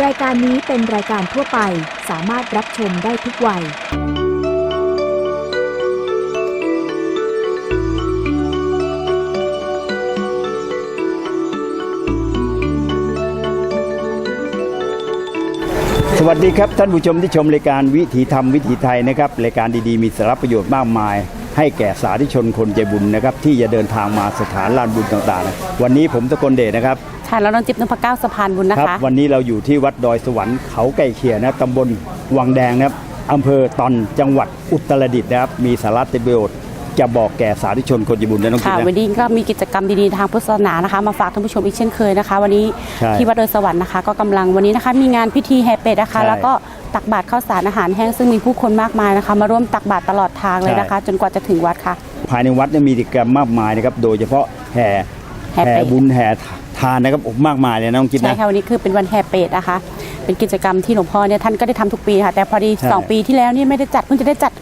รายการนี้เป็นรายการทั่วไปสามารถรับชมได้ทุกวัย สวัสดีครับ ท่านผู้ชมที่ชมรายการวิถีธรรมวิถีไทยนะครับรายการดีๆ มีสาระประโยชน์มากมาย ให้แก่สาธุชนคนใจบุญนะครับที่จะเดินทางมาสถานลานบุญต่างๆ วันนี้ผมตะกลเดชนะครับ ค่ะแล้วน้องจิ๊บนพเก้าสะพานบุญนะครัคะ วันนี้เราอยู่ที่วัดดอยสวรรค์เขาไก่เขียนะครับตำบลวังแดงนะครับอำเภอตอนจังหวัดอุตรดิตถ์นะครับ มีสาระประโยชน์จะบอกแก่สาธุชนคนใจบุญนะน้องค่ะกิ๊นะ วันนี้ก็มีกิจกรรมดีๆทางพุทธศาสนานะคะ มาฝากท่านผู้ชมอีกเช่นเคยนะคะ วันนี้ใช่ที่วัดโดอยสวรรค์นะคะ ก็กำลังวันนี้นะคะ มีงานพิธีแห่เป็ดนะคะ ใช่แล้วก็ตักบาตรข้าวสารอาหารแห้งซึ่งมีผู้คนมากมายนะคะ มาร่วมตักบาตรตลอดทางเลยนะคะ จนกว่าจะถึงวัดค่ะ ภายในวัดเนี่ยมีกิจกรรมมากมายนะครับ โดยเฉพาะแห่แห่เป็ดบุญแห่ ทานนะครับโอ้มากมายเลยนะน้องกิ๊บใช่นะค่ะวันนี้คือเป็นวันแห่เป็ดนะคะ เป็นกิจกรรมที่หลวงพ่อเนี่ยท่านก็ได้ทำทุกปีค่ะ แต่พอดี ใช่สองปีที่แล้วนี่ไม่ได้จัดเพิ่งจะได้จัด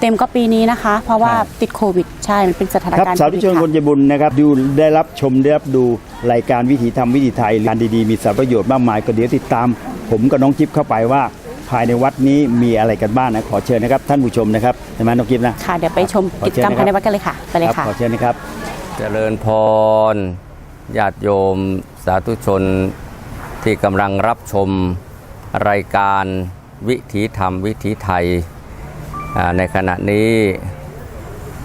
เต็มๆก็ปีนี้นะคะ เพราะว่าใช่ติดโควิด ใช่ มันเป็นสถานครับการณ์สาธุชนโวิดคนค่ะ ใจบุญนะครับดูได้รับชมได้รับดูรายการวิถีธรรมวิถีไทยงานดีๆ มีสาระประโยชน์มากมายก็เดี๋ยวติดตาม ผมกับน้องจิ๊บเข้าไปว่า ภายในวัดนี้มีอะไรกันบ้างนะขอเชิญนะครับ ท่านผู้ชมนะครับใช่ไหมน้องจิ๊บนะค่ะ เดี๋ยวไปชมขอกิจเชิญกรรมนะครับภายในวัดกันเลยค่ะ ไปเลยครับค่ะ ขอเชิญนะครับ เจริญพร ญาติโยมสาธุชนที่กำลังรับชมรายการวิถีธรรมวิถีไทยในขณะนี้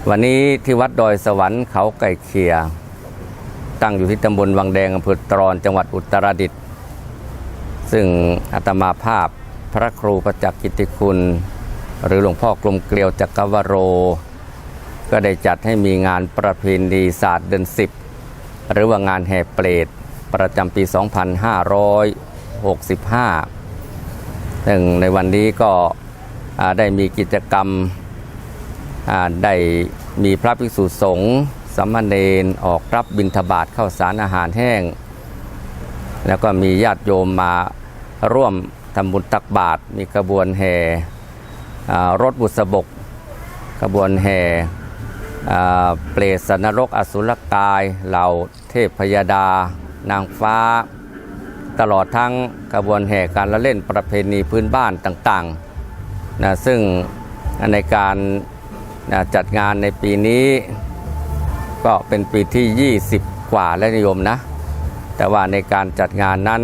วันนี้ที่วัดดอยสวรรค์เขาไก่เขีย ตั้งอยู่ที่ตำบลวังแดงอำเภอตรอนจังหวัดอุตรดิตถ์ซึ่งอาตมาภาพพระครูประจักษ์กิติคุณ หรือหลวงพ่อกลมเกลียวจักรวโร ก็ได้จัดให้มีงานประเพณีศาสตร์เดือน10 หรือว่างานแห่เปรตประจำปี 2565 ซึ่งในวันนี้ก็ได้มีกิจกรรมได้มีพระภิกษุสงฆ์สามเณรออกรับบิณฑบาตเข้าสารอาหารแห้ง แล้วก็มีญาติโยมมาร่วมทำบุญตักบาตรมีกระบวนแห่รถบุษบกขบวนแห่ เปรตสนรกอสุรกายเหล่าเทพพยดา นางฟ้า ตลอดทั้งขบวนแห่การละเล่นประเพณีพื้นบ้านต่างๆนะซึ่งในการนะจัดงานในปีนี้ก็เป็นปีที่ 20 กว่าและนิยมนะ แต่ว่าในการจัดงานนั้น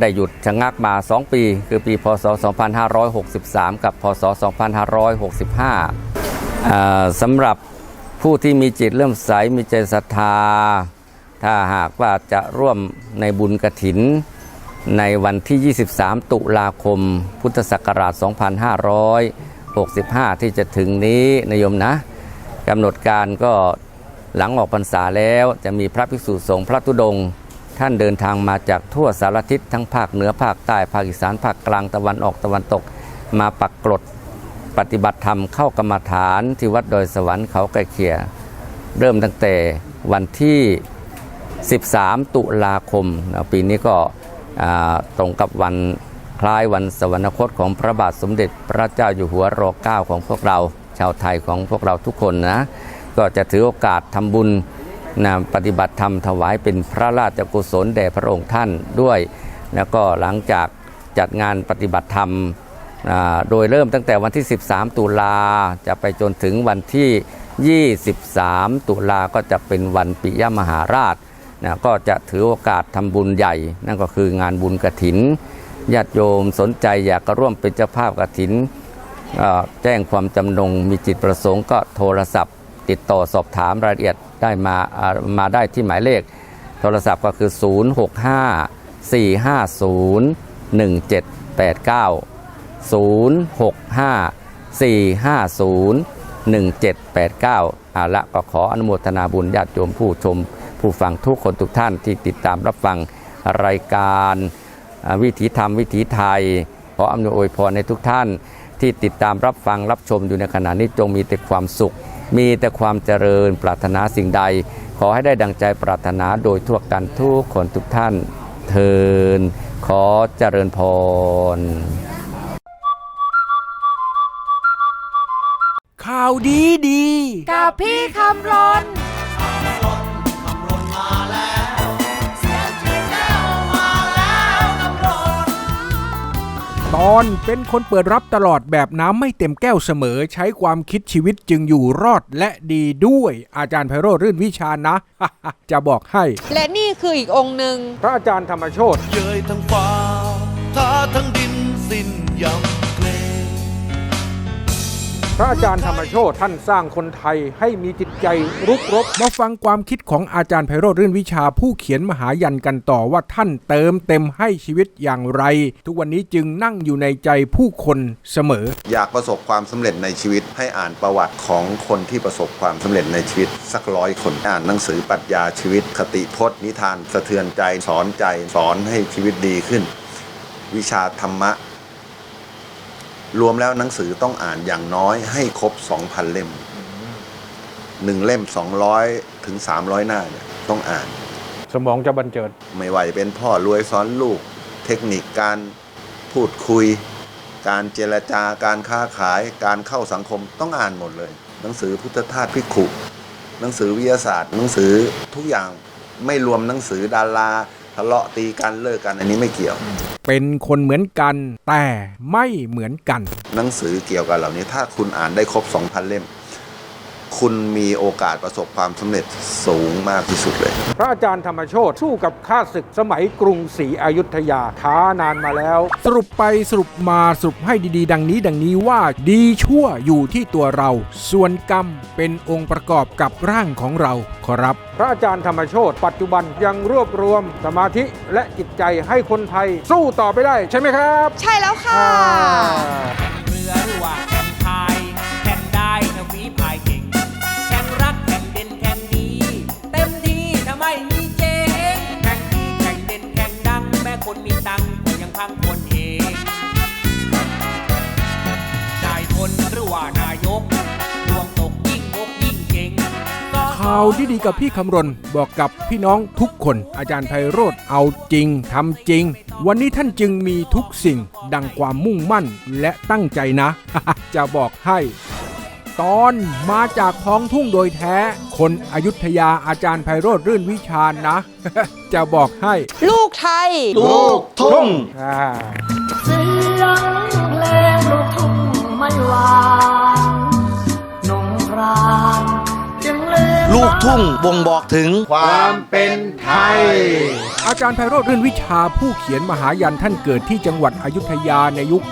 ได้หยุดชะงักมา 2 ปี คือปีพศ 2563 กับพศ 2565อ่า สำหรับผู้ที่มีจิตเริ่มใสมีใจศรัทธา ถ้าหากว่าจะร่วมในบุญกระถิน ในวันที่ 23 ตุลาคม พุทธศักราช 2565 ที่จะถึงนี้นายโยมนะกำหนดการก็หลังออกพรรษาแล้วจะมีพระภิกษุสงฆ์พระธุดงค์ท่านเดินทางมาจากทั่วสารทิศทั้งภาคเหนือภาคใต้ภาคอีสานภาคกลางตะวันออกตะวันตก มาปักกรด ปฏิบัติธรรมเข้ากรรมฐานที่วัดดอยสวรรค์เขาไก่เขีย เริ่มตั้งแต่วันที่ 13 ตุลาคม ปีนี้ก็ตรงกับวันคล้ายวันสวรรคตของพระบาทสมเด็จพระเจ้าอยู่หัวรเก้าของพวกเรา ชาวไทยของพวกเราทุกคนนะ ก็จะถือโอกาสทำบุญนะปฏิบัติธรรมถวายเป็นพระราชกุศลแด่พระองค์ท่านด้วย แล้วก็หลังจากจัดงานปฏิบัติธรรม โดยเริ่มตั้งแต่วันที่ 13 ตุลาจะไปจนถึงวันที่ 23 ตุลาก็จะเป็นวันปิยมหาราชนะก็จะถือโอกาสทำบุญใหญ่ นั่นก็คืองานบุญกระถินญาติโยมสนใจอยากจะร่วมเป็นเจ้าภาพกระถิน แจ้งความจำนงมีจิตประสงค์ก็โทรศัพท์ ติดต่อสอบถามรายละเอียดได้มาอ่ามาได้ที่หมายเลข โทรศัพท์ก็คือ 065 450 1789 065 450 1789อาละก็ขออนุโมทนาบุญญาติโยมผู้ชม ผู้ฟังทุกคนทุกท่านที่ติดตามรับฟังรายการวิถีธรรมวิถีไทย ขออำนวยอวยพรในทุกท่านที่ติดตามรับฟังรับชมอยู่ในขณะนี้จงมีแต่ความสุข มีแต่ความเจริญปรารถนาสิ่งใด ขอให้ได้ดังใจปรารถนาโดยทั่วกันทุกคนทุกท่านเทินขอเจริญพราวดีดีกับพี่คำรนเอนเป็นคนเปิดรับตลอดแบบน้ำไม่เต็มแก้วเสมอ ใช้ความคิดชีวิตจึงอยู่รอดและดีด้วย อาจารย์ไพโรธรื่นวิชานะ จะบอกให้ และนี่คืออีกองค์หนึ่งพระอาจารย์ธรรมโชตเย้ยทั้งฟ้าท้าทั้งดินสิ้นยำเกรง พระอาจารย์ธรรมโชตท่านสร้างคนไทยให้มีจิตใจรุกรบมาฟังความคิดของอาจารย์ไพโรธรื่นวิชาผู้เขียนมหายันกันต่อว่าท่านเติมเต็มให้ชีวิตอย่างไร ทุกวันนี้จึงนั่งอยู่ในใจผู้คนเสมอ อยากประสบความสำเร็จในชีวิตให้อ่านประวัติของคนที่ประสบความสำเร็จในชีวิต สักร้อยคนอ่านหนังสือปรัชญาชีวิต คติพจน์นิทาน สะเทือนใจสอนใจสอนให้ชีวิตดีขึ้น วิชาธรรมะ รวมแล้วหนังสือต้องอ่านอย่างน้อยให้ครบ 2,000 เล่มหนึ่งเล่ม 200 ถึง 300 หน้าเนี่ยต้องอ่าน สมองจะบันเจิด ไม่ว่าจะเป็นพ่อรวยสอนลูก เทคนิคการพูดคุย การเจรจาการค้าขาย การเข้าสังคมต้องอ่านหมดเลย หนังสือพุทธทาสพิกขุหนังสือวิทยาศาสตร์ หนังสือทุกอย่างไม่รวมหนังสือดารา ทะเลาะตีกันเลิกกันอันนี้ไม่เกี่ยว เป็นคนเหมือนกันแต่ไม่เหมือนกัน หนังสือเกี่ยวกับเหล่านี้ถ้าคุณอ่านได้ครบ 2,000 เล่ม คุณมีโอกาสประสบความสำเร็จสูงมากที่สุดเลย พระอาจารย์ธรรมโชตสู้กับข้าศึกสมัยกรุงศรีอยุธยาท้านานมาแล้ว สรุปไปสรุปมาสรุปให้ดีๆ ดังนี้ ดังนี้ว่าดีชั่วอยู่ที่ตัวเรา ส่วนกรรมเป็นองค์ประกอบกับร่างของเราขอรับ พระอาจารย์ธรรมโชตปัจจุบันยังรวบรวมสมาธิและจิตใจให้คนไทย สู้ต่อไปได้ใช่ไหมครับ ใช่แล้วค่ะ เรือหรือว่าแข่งพาย คนมีตังค์ก็ยังพังคนเองนายพลหรือว่านายกดวงตกยิ่งงกยิ่งเก่งข่าวที่ดีกับพี่คำรณบอกกับพี่น้องทุกคน อาจารย์ไพโรธเอาจริงทำจริง วันนี้ท่านจึงมีทุกสิ่งดังความมุ่งมั่นและตั้งใจนะ จะบอกให้ ตอนมาจากท้องทุ่งโดยแท้ คนอยุธยาอาจารย์ไพโรธรื่นวิชาญนะ จะบอกให้ ลูกไทย ลูกทุ่งอ่า เสียงเพลงลูกทุ่งไม่หวา ล่นลูกทุ่งบ่งบอกถึง ความเป็นไทย อาจารย์ไพโรธรื่นวิชาผู้เขียนมหายันท่านเกิดที่จังหวัดอยุธยาในยุค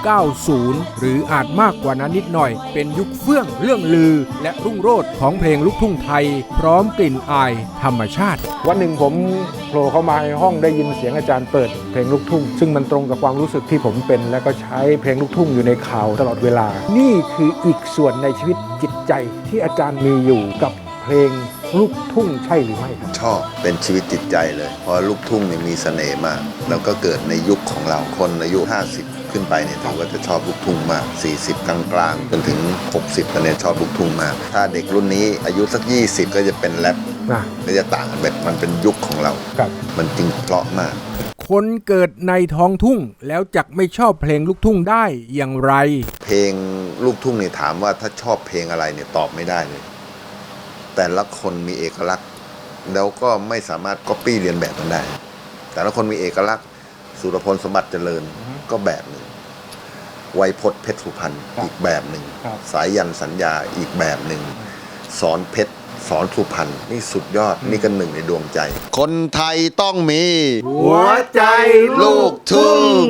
90 หรืออาจมากกว่านั้นนิดหน่อย เป็นยุคเฟื่องเรื่องลือ และรุ่งโรจน์ของเพลงลูกทุ่งไทย พร้อมกลิ่นอายธรรมชาติ วันหนึ่งผมโผล่เข้ามาในห้องได้ยินเสียงอาจารย์เปิดเพลงลูกทุ่ง ซึ่งมันตรงกับความรู้สึกที่ผมเป็น และก็ใช้เพลงลูกทุ่งอยู่ในข่าวตลอดเวลา นี่คืออีกส่วนในชีวิตจิตใจที่อาจารย์มีอยู่กับ เพลงลูกทุ่งใช่หรือไม่ครับชอบเป็นชีวิตจิตใจเลย เพราะลูกทุ่งเนี่ยมีเสน่ห์มาก แล้วก็เกิดในยุคของเราคนอายุ 50 ขึ้นไปเนี่ยถือว่าจะชอบลูกทุ่งมาก 40 กลางๆจนถึง 60ตอนนี้ชอบลูกทุ่งมาก ถ้าเด็กรุ่นนี้อายุสัก 20 ก็จะเป็นแรปนะก็จะต่างกันแบบมันเป็นยุคของเรา ครับมันจึงเพราะมาก คนเกิดในท้องทุ่งแล้วจักไม่ชอบเพลงลูกทุ่งได้อย่างไร เพลงลูกทุ่งเนี่ยถามว่าถ้าชอบเพลงอะไรเนี่ยตอบไม่ได้เลย แต่ละคนมีเอกลักษณ์ แล้วก็ไม่สามารถก๊อปปี้เรียนแบบกันได้ แต่ละคนมีเอกลักษณ์ สุรพลสมบัติเจริญก็แบบหนึ่งไวยพจน์เพชรสุพรรณอีกแบบหนึ่งครับสายยันสัญญาอีกแบบหนึ่ง สอนเพชร สอนสุพรรณนี่สุดยอดนี่ก็หนึ่งในดวงใจ คนไทยต้องมี หัวใจลูกทุ่ง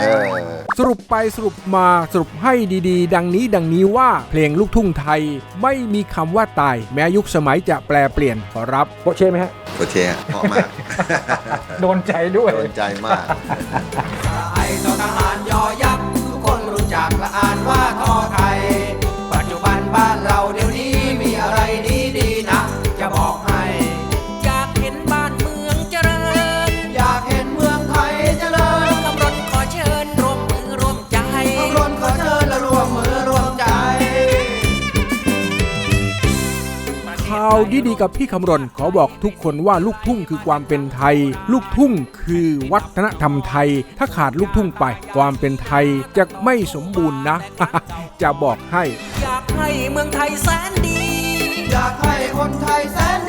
เออ สรุปไปสรุปมาสรุปให้ดีๆ ดังนี้ดังนี้ว่าเพลงลูกทุ่งไทยไม่มีคำว่าตาย แม้ยุคสมัยจะแปลเปลี่ยนขอรับโอเช่ไหมฮะ โอเคฮะเพราะมาก โดนใจด้วย โดนใจมากไทยต่อทหารยอยักษ์ทุกคนรู้จักและอ่าวดีๆกับพี่คำรณขอบอกทุกคนว่าลูกทุ่งคือความเป็นไทย ลูกทุ่งคือวัฒนธรรมไทย ถ้าขาดลูกทุ่งไป ความเป็นไทยจะไม่สมบูรณ์นะ จะบอกให้ อยากให้เมืองไทยแสนดี อยากให้คนไทยแสน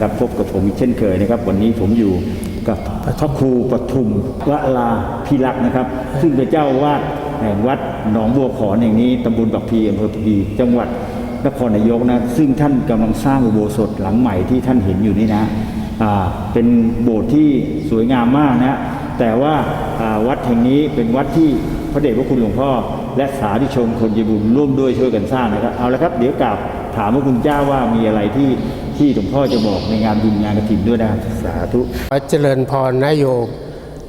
นะครับพบกับผมอีกเช่นเคยนะครับ วันนี้ผมอยู่กับพระครูปทุมวลาพิรักษ์นะครับ ซึ่งเป็นเจ้าวาดแห่งวัดหนองบัวขอนแห่งนี้ตำบลปักพีอำเภอพีจังหวัดนครนายกนะซึ่งท่านกำลังสร้างอุโบสถหลังใหม่ที่ท่านเห็นอยู่นี่นะเป็นโบสถ์ที่สวยงามมากนะแต่ว่าวัดแห่งนี้เป็นวัดที่พระเดชพระคุณหลวงพ่อ และสาธุชนคนใจบุญร่วมด้วยช่วยกันสร้างนะครับเอาละครับเดี๋ยวกราบ ถามพระคุณเจ้าว่ามีอะไรที่ที่หลวงพ่อจะบอกในงานบุญงานกฐินด้วยนะครับสาธุขอเจริญพรนโยม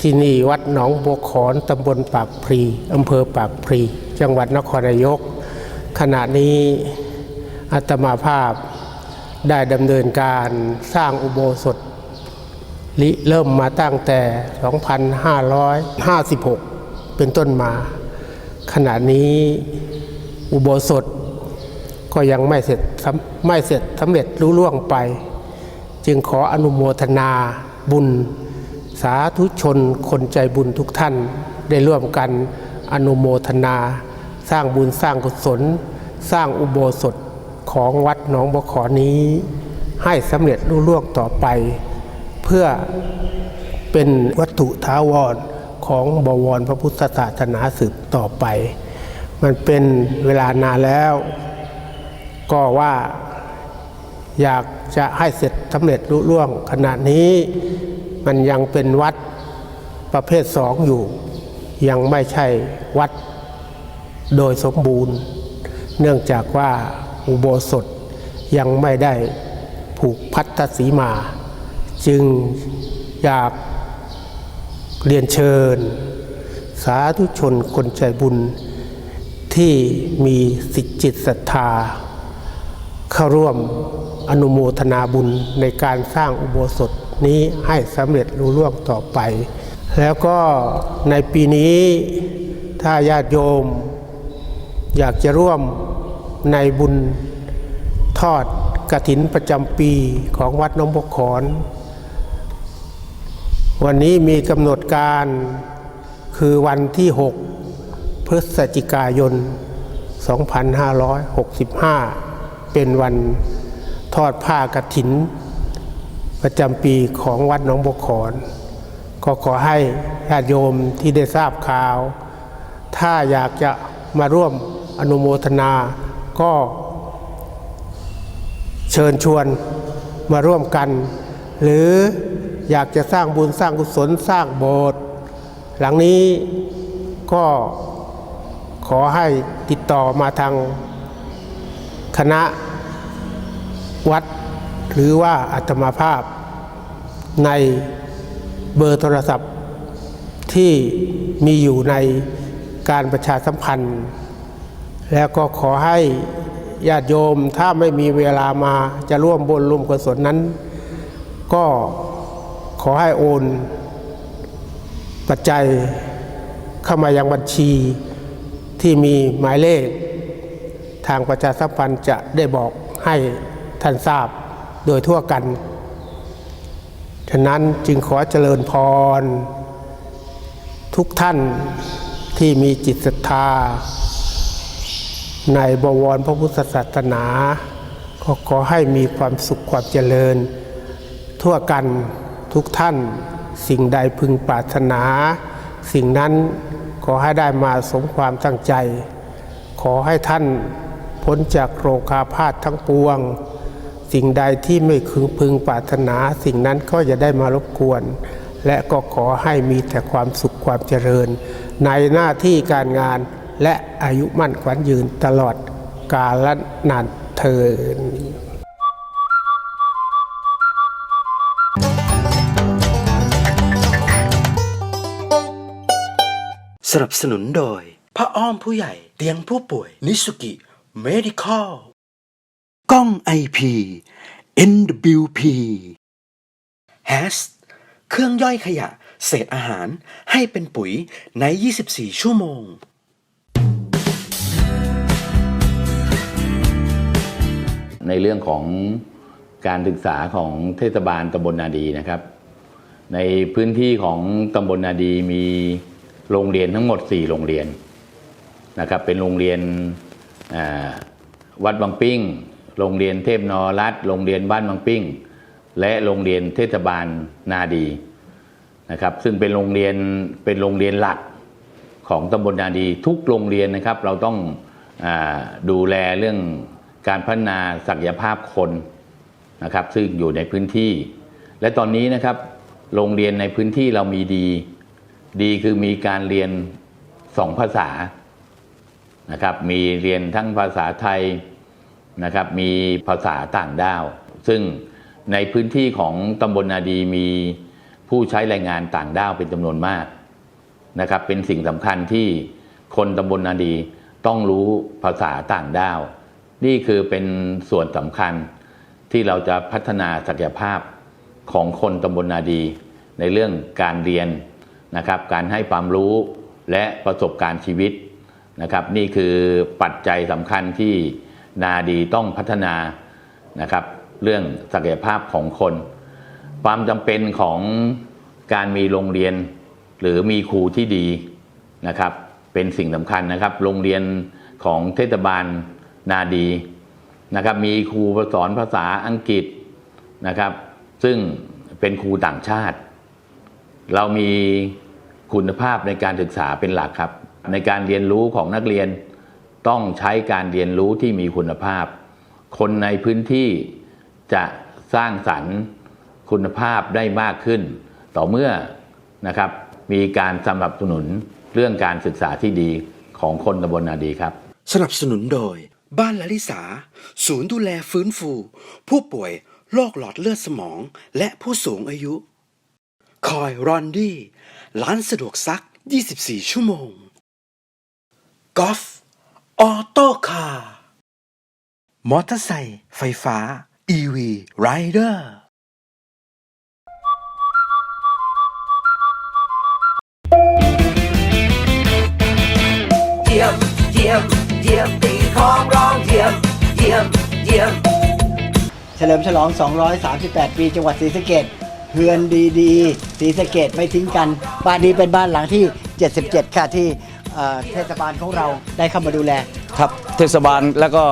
ที่นี่วัดหนองบัวขอนตำบลปากพรีอำเภอปากพรีจังหวัดนครนายก ขณะนี้อาตมาภาพได้ดำเนินการสร้างอุโบสถริเริ่มมาตั้งแต่ 2556 เป็นต้นมา ขณะนี้อุโบสถ ก็ยังไม่เสร็จไม่เสร็จสำเร็จรุ่ล่วงไป จึงขออนุโมทนาบุญ สาธุชนคนใจบุญทุกท่านได้ร่วมกันอนุโมทนา สร้างบุญสร้างกุศล สร้างอุโบสถของวัดหนองบขอนี้ ให้สำเร็จรุ่ล่วงต่อไป เพื่อเป็นวัตถุท้าวรของบวรพระพุทธศาสนาสืบต่อไป มันเป็นเวลานานแล้ว ก็ว่าอยากจะให้เสร็จสำเร็จรุ่ล่วงขณะนี้มันยังเป็นวัดประเภทสองอยู่ ยังไม่ใช่วัดโดยสมบูรณ์ เนื่องจากว่าอุโบสถยังไม่ได้ผูกพัทธสีมา จึงอยากเรียนเชิญ สาธุชนคนใจบุญที่มีสิจิตศรัทธา เข้าร่วมอนุโมทนาบุญในการสร้างอุโบสถนี้ให้สำเร็จรุ่ล่วงต่อไป แล้วก็ในปีนี้ถ้าญาติโยม อยากจะร่วมในบุญทอดกระถินประจำปีของวัดน้องบกขอนวันนี้มีกำหนดการคือวันที่ 6 พฤศจิกายน 2565 เป็นวันทอดผ้ากฐิน ประจำปีของวัดหนองบกขอน ก็ขอให้ญาติโยมที่ได้ทราบข่าว ถ้าอยากจะมาร่วมอนุโมทนาก็เชิญชวนมาร่วมกัน หรืออยากจะสร้างบุญสร้างกุศลสร้างโบสถ์หลังนี้ก็ขอให้ติดต่อมาทาง คณะวัด หรือว่าอัตมาภาพ ในเบอร์โทรศัพท์ ที่มีอยู่ในการประชาสัมพันธ์ แล้วก็ขอให้ญาติโยมถ้าไม่มีเวลามาจะร่วมบุญร่วมกุศลนั้น ก็ขอให้โอนปัจจัยเข้ามายังบัญชีที่มีหมายเลขางประชาสัมพันธ์จะได้บอกให้ท่านทราบโดยทั่วกัน ฉะนั้นจึงขอเจริญพร ทุกท่านที่มีจิตศรัทธา ในบวรพระพุทธศาสนา ก็ขอให้มีความสุขความเจริญ ทั่วกันทุกท่านสิ่งใดพึงปรารถนา สิ่งนั้นขอให้ได้มาสมความตั้งใจ ขอให้ท่าน พ้นจากโรคาพาธทั้งปวง สิ่งใดที่ไม่พึงพึงปรารถนา สิ่งนั้นก็จะได้มารบกวน และก็ขอให้มีแต่ความสุขความเจริญ ในหน้าที่การงานและอายุมั่นขวัญยืนตลอดกาลนานเทินสนับสนุนโดยผ้าอ้อมผู้ใหญ่เตียงผู้ป่วย นิสุกิ เมดิคอลกล้องไอพี NWP h a s เครื่องย่อยขยะเศษอาหารให้เป็นปุ๋ยใน 24 ชั่วโมง ในเรื่องของการศึกษาของเทศบาลตำบลนาดีนะครับ ในพื้นที่ของตำบลนาดีมีโรงเรียนทั้งหมด 4 โรงเรียนนะครับ เป็นโรงเรียนอ่า วัดบางปิ้ง โรงเรียนเทพนรัตน์โรงเรียนบ้านบางปิ้ง และโรงเรียนเทศบาลนาดีนะครับซึ่งเป็นโรงเรียนเป็นโรงเรียนหลักของตำบลนาดีทุกโรงเรียนนะครับ เราต้องอดูแลเรื่องการพัฒนาศักยภาพคนนะครับ ซึ่งอยู่ในพื้นที่ และตอนนี้นะครับ โรงเรียนในพื้นที่เรามีดี ดีคือมีการเรียนสองภาษา นะครับมีเรียนทั้งภาษาไทยนะครับมีภาษาต่างด้าว ซึ่งในพื้นที่ของตำบลนาดีมีผู้ใช้แรงงานต่างด้าวเป็นจำนวนมากนะครับเป็นสิ่งสำคัญที่คนตำบลนาดีต้องรู้ภาษาต่างด้าว นี่คือเป็นส่วนสำคัญที่เราจะพัฒนาศักยภาพของคนตำบลนาดี ในเรื่องการเรียนนะครับ การให้ความรู้และประสบการณ์ชีวิต นะครับนี่คือปัจจัยสำคัญที่นาดีต้องพัฒนานะครับ เรื่องศักยภาพของคน ความจำเป็นของการมีโรงเรียน หรือมีครูที่ดีนะครับ เป็นสิ่งสำคัญนะครับ โรงเรียนของเทศบาลนาดีนะครับ มีครูสอนภาษาอังกฤษนะครับ ซึ่งเป็นครูต่างชาติ เรามีคุณภาพในการศึกษาเป็นหลักครับ ในการเรียนรู้ของนักเรียนต้องใช้การเรียนรู้ที่มีคุณภาพ คนในพื้นที่จะสร้างสรรค์คุณภาพได้มากขึ้น ต่อเมื่อนะครับ มีการสนับสนุนเรื่องการศึกษาที่ดีของคนตำบลนาดีครับ สนับสนุนโดย บ้านลลิสา ศูนย์ดูแลฟื้นฟู ผู้ป่วยโรคหลอดเลือดสมอง และผู้สูงอายุ คอยรอนดี้ร้านสะดวกซัก 24 ชั่วโมง กอล์ฟออโต้คาร์ มอเตอร์ไซค์ไฟฟ้า EV Rider เยี่ยม เยี่ยม เยี่ยมตีของร้องเยี่ยม เยี่ยม เยี่ยม เฉลิมฉลอง 238 ปีจังหวัดศรีสะเกดเฮือนดีๆศรีสะเกดไม่ทิ้งกัน บ้านนี้เป็นบ้านหลังที่ 77 ค่ะที่ เอ่อเทศบาลของเราได้เข้ามาดูแล ครับเทศบาลแล้วก็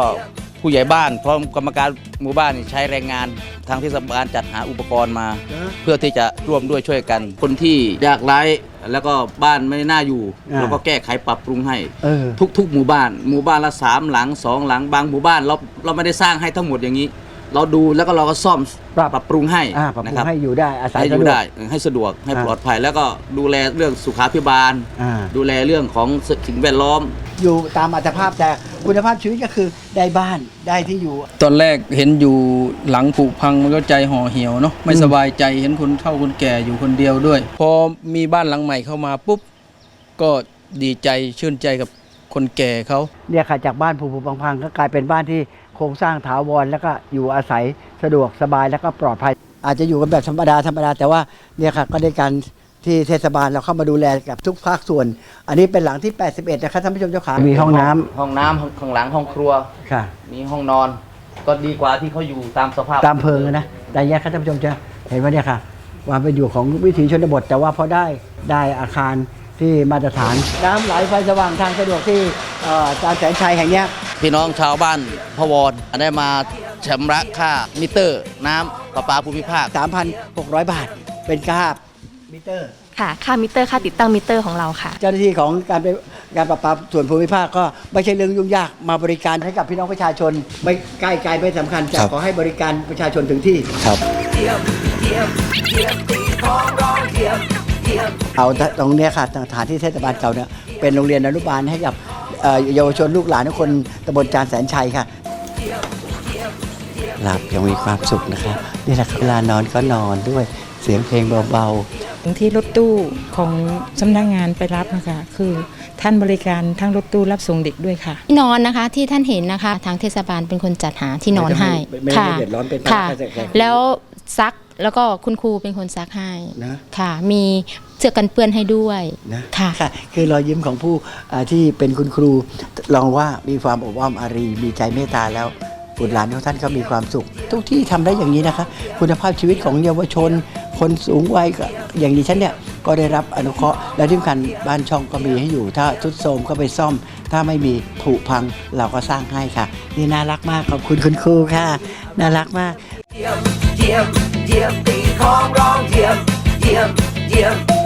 ผู้ใหญ่บ้านพร้อมกรรมการหมู่บ้านนี่ใช้แรงงานทางเทศบาลจัดหาอุปกรณ์มาเพื่อที่จะร่วมด้วยช่วยกัน คนที่ยากไร้แล้วก็บ้านไม่น่าอยู่อ่า เราก็แก้ไขปรับปรุงให้ เออ ทุกๆ หมู่บ้าน หมู่บ้านละสามหลังสองหลังบางหมู่บ้านเราเราไม่ได้สร้างให้ทั้งหมดอย่างนี้ เราดูแล้วก็เราก็ซ่อมปรับปรุงให้อ่าปรับปรุนะงครับให้อยู่ได้อาศัยให้อยู่สะวก ได้ให้สะดวกให้อ่าปลอดภัย แล้วก็ดูแลเรื่องสุขาภิบาล อ่าดูแลเรื่องของสิ่งแวดล้อม อยู่ตามอัตภาพแต่คุณภาพชีวิตก็คือได้บ้านได้ที่อยู่ ตอนแรกเห็นอยู่หลังผุพังมันก็ใจห่อเหี่ยวเนาะไม่สบายใจเห็นคนเฒ่าคนแก่อยู่คนเดียวด้วย พอมีบ้านหลังใหม่เข้ามาปุ๊บ ก็ดีใจชื่นใจกับคนแก่เขา เนี่ยค่ะจากบ้านผุๆพังๆก็กลายเป็นบ้านที่โครงสร้างถาวรแล้วก็อยู่อาศัยสะดวกสบายแล้วก็ปลอดภัย อาจจะอยู่กันแบบธรรมดาธรรมดาแต่ว่าเนี่ยค่ะก็ได้การที่เทศบาลเราเข้ามาดูแลกับทุกภาคส่วน อันนี้เป็นหลังที่ 81 นะครับท่านผู้ชมเจ้าขามีห้องน้ำห้องน้ำห้องข้างหลังห้องครัว ค่ะ มีห้องนอน ก็ดีกว่าที่เขาอยู่ตามสภาพตามเพลิงอะนะแต่แยกครับท่านผู้ชมจะเห็นว่าเนี่ยค่ะความเป็นอยู่ของวิถีชนบท แต่ว่าพอได้ได้อาคาร ที่มาตรฐาน น้ำไหลไฟสว่างทางสะดวกที่เอ่ออาจารย์แสนชัยแห่งเนี้ยพี่น้องชาวบ้านพะวรได้มาชำระค่ามิเตอร์ น้ำประปาภูมิภาค 3,600 บาท เป็นค่ามิเตอร์ ค่ะค่ามิเตอร์ค่าติดตั้งมิเตอร์ของเราค่ะ เจ้าหน้าที่ของการเป็นการประปาส่วนภูมิภาคก็ไม่ใช่เรื่องยุ่งยากมาบริการให้กับพี่น้องประชาชน ไม่ใกล้ไกลไม่สำคัญแต่ครับขอให้บริการประชาชนถึงที่ครับ เยี่ยมเยี่ยมเยี่ยมตีของร้องเยี่ยมเยี่ยมเอาตรงเนี้ยค่ะสถานที่เทศบาลเก่าเนี่ยเป็นโรงเรียนอนุบาลให้กับเอ่อเยาวชนลูกหลานทุกคนตำบลจานแสนชัยค่ะหลับยังมีความสุขนะคะนี่แหละครับเวลานอนก็นอนด้วยเสียงเพลงเบาที่รถตู้ของสำนักงานไปรับนะคะ คือท่านบริการทั้งรถตู้รับส่งเด็กด้วยค่ะ ที่นอนนะคะที่ท่านเห็นนะคะ ทางเทศบาลเป็นคนจัดหาที่นอนให้ไม่ไม่ค่ะไม่เดือดร้อนเป็นค่ะค่าใช้จ่ายแล้วซัก แล้วก็คุณครูเป็นคนซักให้นะค่ะ มีเสื้อกันเปื้อนให้ด้วยๆนะค่ะค่ะ คือรอยยิ้มของผู้อ่าที่เป็นคุณครูลองว่ามีความอบอ้อมอารีมีใจเมตตาแล้วบุตรหลานของท่านก็มีความสุข ทุกที่ทำได้อย่างนี้นะคะ คุณภาพชีวิตของเยาวชน คนสูงวัยก็อย่างดิฉันเนี่ยก็ได้รับอนุเคราะห์และที่สำคัญบ้านช่องก็มีให้อยู่ ถ้าทุดโทรมก็ไปซ่อม ถ้าไม่มีผุพังเราก็สร้างให้ค่ะ นี่น่ารักมากขอบคุณคุณครูค่ะ น่ารักมากเยี่ยม เยี่ยมตีของร้องเยี่ยม เยี่ยม เยี่ยม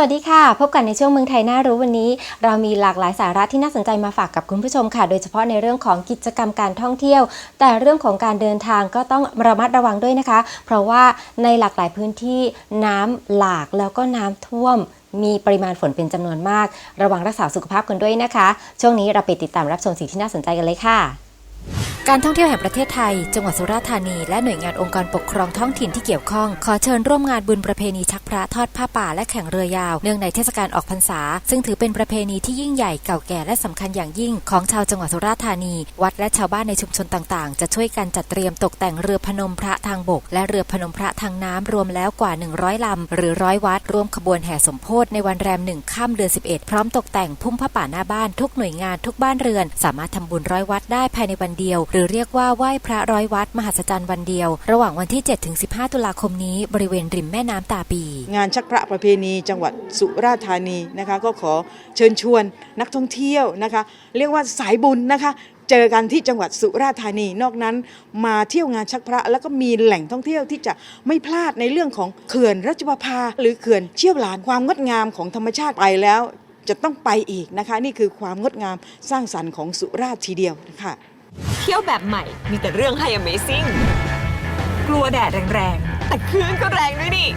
วัสดีค่ะ พบกันในช่วงเมืองไทยน่ารู้วันนี้ เรามีหลากหลายสาระที่น่าสนใจมาฝากกับคุณผู้ชมค่ะ โดยเฉพาะในเรื่องของกิจกรรมการท่องเที่ยว แต่เรื่องของการเดินทางก็ต้องระมัดระวังด้วยนะคะ เพราะว่าในหลากหลายพื้นที่น้ำหลากแล้วก็น้ำท่วม มีปริมาณฝนเป็นจำนวนมาก ระวังรักษาสุขภาพกันด้วยนะคะ ช่วงนี้เราไปติดตามรับชมสิ่งที่น่าสนใจกันเลยค่ะ การท่องเที่ยวแห่งประเทศไทย จังหวัดสุราษฎร์ธานี และหน่วยงานองค์กรปกครองท้องถิ่นที่เกี่ยวข้อง ขอเชิญร่วมงานบุญประเพณีชักพระทอดผ้าป่าและแข่งเรือยาว เนื่องในเทศกาลออกพรรษา ซึ่งถือเป็นประเพณีที่ยิ่งใหญ่เก่าแก่และสำคัญอย่างยิ่งของชาวจังหวัดสุราษฎร์ธานี วัดและชาวบ้านในชุมชนต่างๆ จะช่วยกันจัดเตรียมตกแต่งเรือพนมพระทางบก และเรือพนมพระทางน้ำรวมแล้วกว่า 100ลำหรือร้อยวัดร่วมขบวนแห่สมโพธิในวันแรมหนึ่งค่ำเดือน11 พร้อมตกแต่งพุ่มผ้าป่าหน้าบ้านทุกหน่วยงานทุกบ้านเรือน สามารถทำบุญร้อยวัดได้ภายในวันเดียว หรือเรียกว่าไหว้พระร้อยวัด มหัศจรรย์วันเดียว ระหว่างวันที่ 7-15 ตุลาคมนี้บริเวณริมแม่น้ำตาปี งานชักพระประเพณีจังหวัดสุราษฎร์ธานีนะคะ ก็ขอเชิญชวนนักท่องเที่ยวนะคะ เรียกว่าสายบุญนะคะเจอกันที่จังหวัดสุราษฎร์ธานีนอกนั้น มาเที่ยวงานชักพระแล้วก็มีแหล่งท่องเที่ยวที่จะไม่พลาดในเรื่องของเขื่อนรัชประภาหรือเขื่อนเชี่ยวหลานความงดงามของธรรมชาติไปแล้ว จะต้องไปอีกนะคะ นี่คือความงดงามสร้างสรรค์ของสุราษฎร์ทีเดียวนะคะ เที่ยวแบบใหม่มีแต่เรื่องให้ Amazing กลัวแดดแรงๆ แต่คลื่นก็แรงด้วยนี่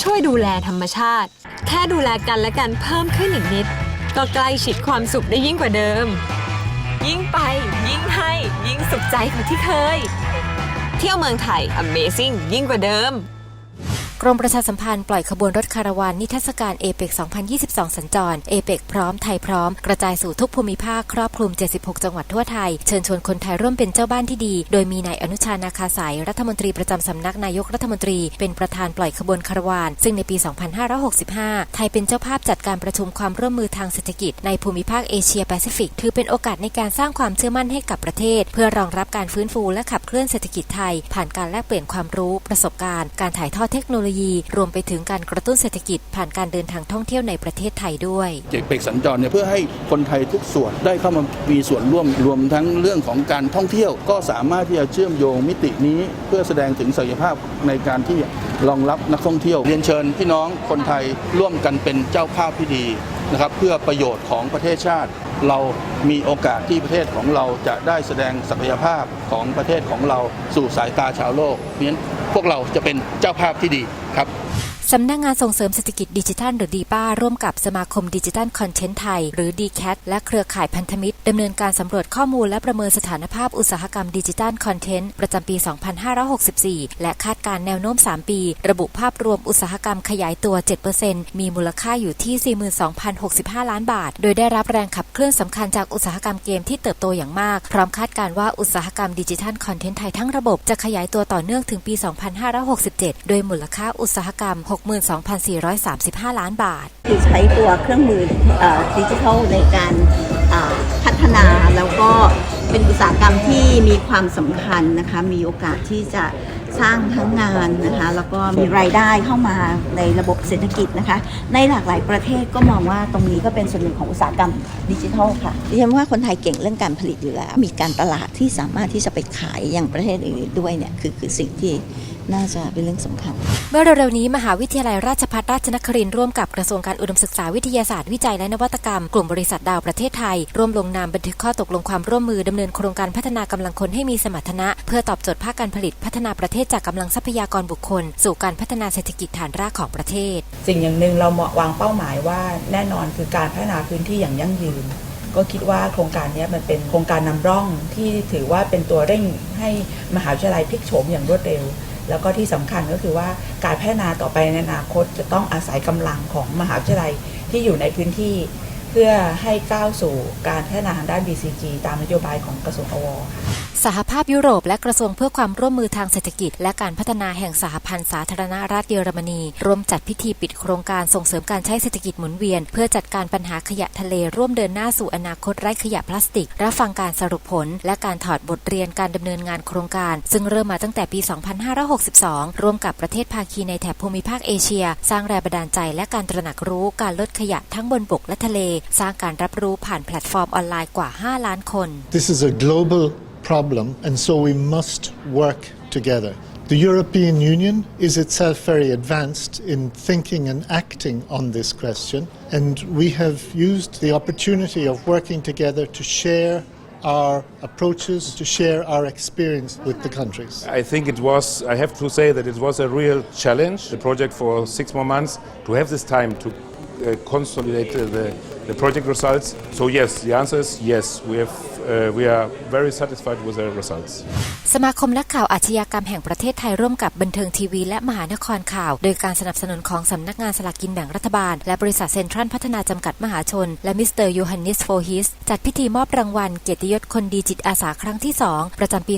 ช่วยดูแลธรรมชาติ แค่ดูแลกันและกันเพิ่มขึ้นอีกนิด ก็ใกล้ชิดความสุขได้ยิ่งกว่าเดิม ยิ่งไป ยิ่งให้ ยิ่งสุขใจกว่าที่เคย เที่ยวเมืองไทย Amazing ยิ่งกว่าเดิม รมประชาสัมพันธ์ปล่อยขบวนรถคาราวานนิทรรศการเอเปก2022 สัญจร เอเปกพร้อมไทยพร้อม กระจายสู่ทุกภูมิภาคครอบคลุม 76 จังหวัดทั่วไทย เชิญชวนคนไทยร่วมเป็นเจ้าบ้านที่ดี โดยมีนายอนุชานาคาสายรัฐมนตรีประจำสำนักนายกรัฐมนตรี เป็นประธานปล่อยขบวนคาราวาน ซึ่งในปี 2565 ไทยเป็นเจ้าภาพจัดการประชุมความร่วมมือทางเศรษฐกิจในภูมิภาคเอเชียแปซิฟิก ถือเป็นโอกาสในการสร้างความเชื่อมั่นให้กับประเทศ เพื่อรองรับการฟื้นฟูและขับเคลื่อนเศรษฐกิจไทย ผ่านการแลกเปลี่ยนความรู้ประสบการณ์ การถ่ายทอดเทคโนโลยีรวมไปถึงการกระตุ้นเศรษฐกิจผ่านการเดินทางท่องเที่ยวในประเทศไทยด้วยเจกเปกสัญจรเนี่ยเพื่อให้คนไทยทุกส่วนได้เข้ามามีส่วนร่วมรวมทั้งเรื่องของการท่องเที่ยว ก็สามารถที่จะเชื่อมโยงมิตินี้ เพื่อแสดงถึงศักยภาพในการที่รองรับนักท่องเที่ยว เรียนเชิญพี่น้องคนไทยร่วมกันเป็นเจ้าภาพที่ดีนะครับเพื่อประโยชน์ของประเทศชาติ เรามีโอกาสที่ประเทศของเราจะได้แสดงศักยภาพของประเทศของเราสู่สายตาชาวโลกเพราะฉะนั้นพวกเราจะเป็นเจ้าภาพที่ดีครับ สำนักงงานส่งเสริมเศรษฐกิจดิจิทัลหรือดีป้าร่วมกับสมาคมดิจิทัลคอนเทนต์ไทย หรือ d c a t และเครือข่ายพันธมิตรดำเนินการสำรวจข้อมูลและประเมินสถานภาพอุตสาหกรรมดิจิทัลคอนเทนต์ประจำปี 2564 และคาดการแนวโน้ม 3 ปี ระบุภาพรวมอุตสาหกรรมขยายตัว 7%มีมูลค่าอยู่ที่ 42,065 ล้านบาท โดยได้รับแรงขับเคลื่อนสำคัญจากอุตสาหกรรมเกมที่เติบโตอย่างมาก พร้อมคาดการว่าอุตสาหกรรมดิจิทัลคอนเทนต์ไทยทั้งระบบจะขยายตัวต่อเนื่องถึงปี 2567 โดยมูลค่าอุตสาหกรรม62,435 ล้านบาท คือใช้ตัวเครื่องมือดิจิทัลในการพัฒนาแล้วก็เป็นอุตสาหกรรมที่มีความสำคัญนะคะ มีโอกาสที่จะ สร้างทั้งงานนะคะแล้วก็มีรายได้เข้ามาในระบบเศรษฐกิจนะคะ ในหลากหลายประเทศก็มองว่าตรงนี้ก็เป็นส่วนหนึ่งของอุตสาหกรรมดิจิทัลค่ะดิฉันว่าคนไทยเก่งเรื่องการผลิตอยู่แล้ว มีการตลาดที่สามารถที่จะไปขายอย่างประเทศอื่นด้วยเนี่ยคือคือสิ่งที่น่าจะเป็นเรื่องสำคัญ เมื่อเร็วๆนี้มหาวิทยาลัยราชภัฏราชนครินทร์ร่วมกับกระทรวงการอุดมศึกษาวิทยาศาสตร์วิจัยและนวัตกรรม กลุ่มบริษัทดาวประเทศไทย ร่วมลงนามบันทึกข้อตกลงความร่วมมือดำเนินโครงการพัฒนากำลังคนให้มีสมรรถนะ เพื่อตอบโจทย์ภาคการผลิตพัฒนาประเทศจากกำลังทรัพยากรบุคคล สู่การพัฒนาเศรษฐกิจฐานรากของประเทศ สิ่งอย่างหนึ่งเราวางเป้าหมายว่าแน่นอนคือการพัฒนาพื้นที่อย่างยั่งยืน ก็คิดว่าโครงการนี้มันเป็นโครงการนำร่องที่ถือว่าเป็นตัวเร่งให้มหาวิทยาลัยพลิกโฉมอย่างรวดเร็วแล้วก็ที่สำคัญก็คือว่าการพัฒนาต่อไปในอนาคตจะต้องอาศัยกำลังของมหาวิทยาลัยที่อยู่ในพื้นที่ เพื่อให้ก้าวสู่การพัฒนาทางด้าน BCG ตามนโยบายของกระทรวงอว สหภาพยุโรปและกระทรวงเพื่อความร่วมมือทางเศรษฐกิจ และการพัฒนาแห่งสหพันธ์สาธารณรัฐเยอรมนีร่วมจัดพิธีปิดโครงการส่งเสริมการใช้เศรษฐกิจหมุนเวียน เพื่อจัดการปัญหาขยะทะเลร่วมเดินหน้าสู่อนาคตไร้ขยะพลาสติก รับฟังการสรุปผล และการถอดบทเรียนการดำเนินงานโครงการ ซึ่งเริ่มมาตั้งแต่ปี 2562 ร่วมกับประเทศภาคีในแถบภูมิภาคเอเชีย สร้างแรงบันดาลใจและการตระหนักรู้การลดขยะทั้งบนบกและทะเล สร้างการรับรู้ผ่านแพลตฟอร์มออนไลน์กว่า 5 ล้านคน This is a global problem, and so we must work together. The European Union is itself very advanced in thinking and acting on this question, and we have used the opportunity of working together to share our approaches, to share our experience with the countries. I think it was, I have to say that it was a real challenge, the project for six more months, to have this time to uh, consolidate the, the project results. So yes, the answer is yes, we, have, uh, we are very satisfied with the results. สมาคมนักข่าวอาชญากรรมแห่งประเทศไทยร่วมกับบันเทิงทีวีและมหานครข่าว โดยการสนับสนุนของสำนักงานสลากกินแบ่งรัฐบาล และบริษัทเซ็นทรัลพัฒนาจำกัดมหาชน และมิสเตอร์โยฮันนิสโฟฮิส จัดพิธีมอบรางวัลเกียรติยศคนดีจิตอาสาครั้งที่ 2 ประจำปี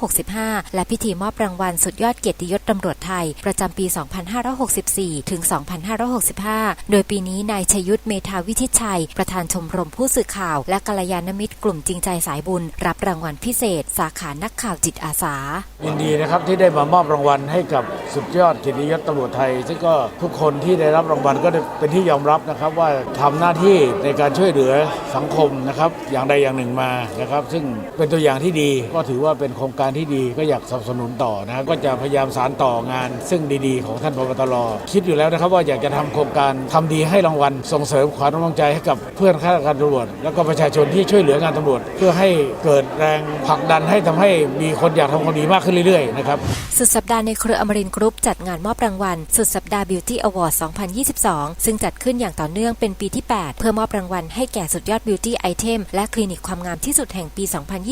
2565 และพิธีมอบรางวัลสุดยอดเกียรติยศตำรวจไทย ประจำปี 2564 ถึง 2565 โดยปีนี้นายชยุทธเมธาวิทิตชัย ประธานชมรมผู้สื่อข่าว และกัลยาณมิตรกลุ่มจริงใจสายบุญ รับรางวัลพิเศษ สาขานักข่าวจิตอาสา ยินดีนะครับที่ได้มามอบรางวัลให้กับสุดยอดเกียรติยศตำรวจไทย ซึ่งก็ทุกคนที่ได้รับรางวัลก็เป็นที่ยอมรับนะครับว่าทำหน้าที่ในการช่วยเหลือสังคมนะครับอย่างใดอย่างหนึ่งมานะครับ ซึ่งเป็นตัวอย่างที่ดีก็ถือว่าเป็นโครงการที่ดีก็อยากสนับสนุนต่อนะก็จะพยายามสานต่องาน ซึ่งดีๆ ของท่านพบตรคิดอยู่แล้วนะครับว่าอยากจะทำโครงการทำดีให้รางวัลส่งเสริมขวัญกำลังใจให้กับเพื่อนข้าราชการตำรวจ แล้วก็ประชาชนที่ช่วยเหลืองานตำรวจ เพื่อให้เกิดแรงผลักดันให้ทำให้มีคนอยากทำความดีมากขึ้นเรื่อยๆนะครับสุดสัปดาห์ในเครืออมรินกรุ๊ปจัดงานมอบรางวัล สุดสัปดาห์ Beauty Award 2022 ซึ่งจัดขึ้นอย่างต่อเนื่องเป็นปีที่ 8 เพื่อมอบรางวัลให้แก่สุดยอด Beauty Item และคลินิกความงามที่สุดแห่งปี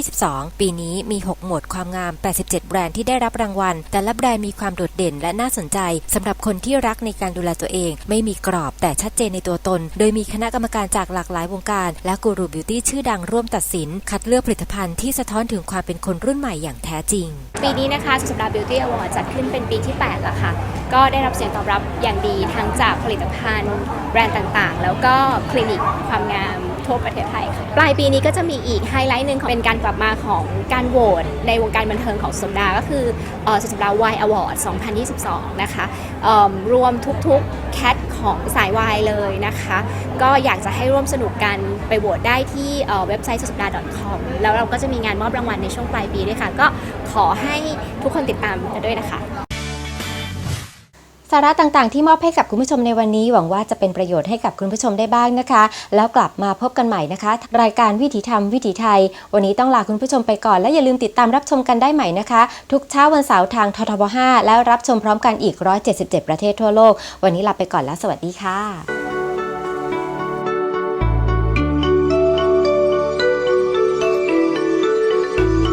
2022 ปีนี้มี 6 หมวดความงาม 87 แบรนด์ที่ได้รับรางวัล แต่ละแบรนด์มีความโดดเด่นและน่าสนใจสำหรับคนที่รักในการดูแลตัวเอง ไม่มีกรอบแต่ชัดเจนในตัวตน โดยมีคณะกรรมการจากหลากหลายวงการ และกูรูบิวตี้ชื่อดังร่วมตัดสิน คัดเลือกผลิตภัณฑ์ที่สะท้อนถึงความเป็นคนรุ่นใหม่อย่างแท้จริง ปีนี้นะคะสุดสัปดาห์ Beauty Award จัดขึ้นเป็นปีที่ 8 แล้วค่ะ ก็ได้รับเสียงตอบรับอย่างดีทั้งจากผลิตภัณฑ์ แบรนด์ต่างๆ แล้วก็คลินิกความงามทั่วประเทศไทยค่ะ ปลายปีนี้ก็จะมีอีกไฮไลท์หนึ่งเป็นการกลับมาของการโหวตในวงการบันเทิงของสุดสัปดาห์ก็คืออสุดสัปดาห์ Y Award 2022 นะคะรวมทุกๆแคท ของสายวายเลยนะคะ ก็อยากจะให้ร่วมสนุกกันไปโหวตได้ที่เว็บไซต์สุดสัปดาห์ .com แล้วเราก็จะมีงานมอบรางวัลในช่วงปลายปีด้วยค่ะ ก็ขอให้ทุกคนติดตามกันด้วยนะคะาระต่างๆ ที่มอบให้กับคุณผู้ชมในวันนี้หวังว่าจะเป็นประโยชน์ให้กับคุณผู้ชมได้บ้างนะคะ แล้วกลับมาพบกันใหม่นะคะ รายการวิถีธรรมวิถีไทย วันนี้ต้องลาคุณผู้ชมไปก่อน และอย่าลืมติดตามรับชมกันได้ใหม่นะคะ ทุกเช้าวันเสาร์ทางททบ5แล้วรับชมพร้อมกันอีก 177 ประเทศทั่วโลก วันนี้ลาไปก่อนแล้วสวัสดีค่ะ